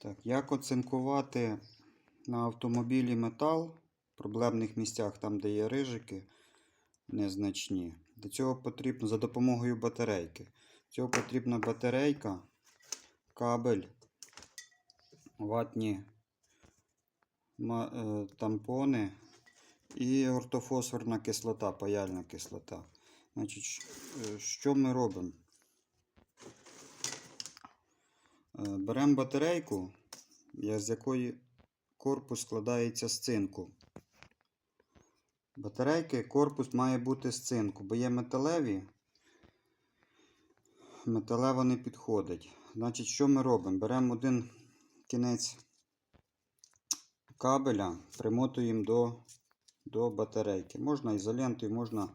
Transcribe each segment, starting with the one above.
Так, як оцинкувати на автомобілі метал в проблемних місцях, там, де є рижики незначні. Для цього потрібно за допомогою батарейки. Для цього потрібна батарейка, кабель, ватні е, тампони і ортофосфорна кислота, паяльна кислота. Значить, е, що ми робимо? Беремо батарейку, з якої корпус складається з цинку. Батарейки корпус має бути з цинку, бо є металеві. Металево не підходить. Значить, що ми робимо? Беремо один кінець кабеля, примотуємо до, до батарейки. Можна ізолентою, можна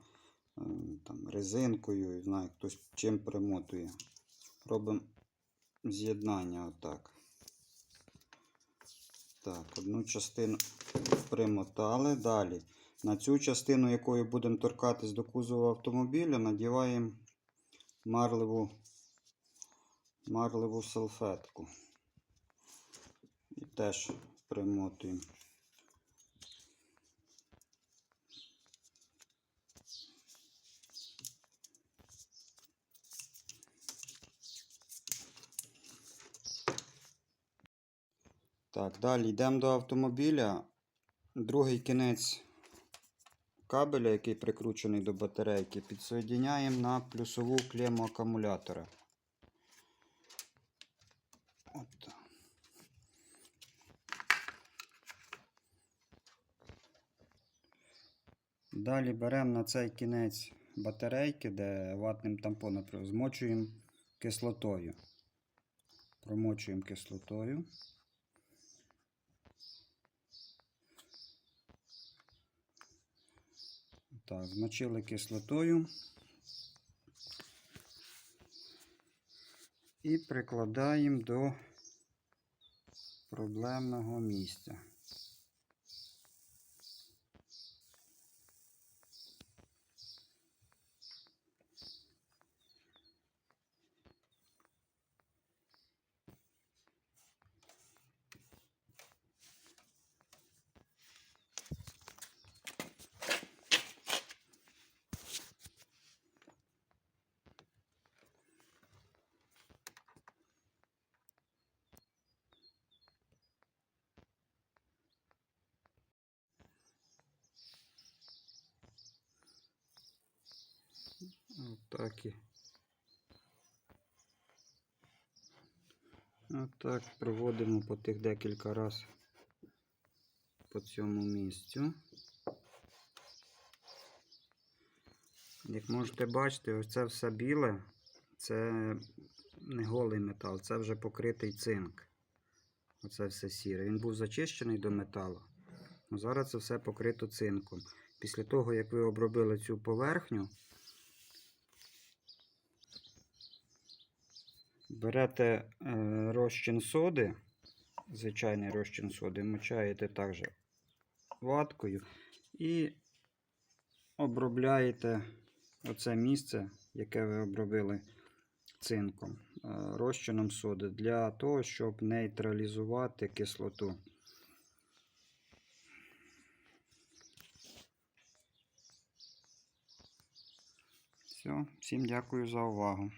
е, там, резинкою, знаю, хтось чим примотує. Робимо з'єднання отак. Так, одну частину примотали. Далі. На цю частину, якою будемо торкатись до кузова автомобіля, надіваємо марливу, марливу салфетку. І теж примотуємо. Так, далі йдемо до автомобіля. Другий кінець кабеля, який прикручений до батарейки, підсоєдняємо на плюсову клему акумулятора. От. Далі беремо на цей кінець батарейки, де ватним тампоном змочуємо кислотою. Промочуємо кислотою. Так, змочили кислотою. І прикладаємо до проблемного місця. Отак. Отак проводимо по тих декілька разів по цьому місцю. Як можете бачити, ось це все біле, це не голий метал, це вже покритий цинк. Оце все сіре. Він був зачищений до металу. Зараз це все покрито цинком. Після того, як ви обробили цю поверхню, Берете е, розчин соди, звичайний розчин соди, мочаєте також ваткою і обробляєте оце місце, яке ви обробили цинком, е, розчином соди для того, щоб нейтралізувати кислоту. Все, всім дякую за увагу.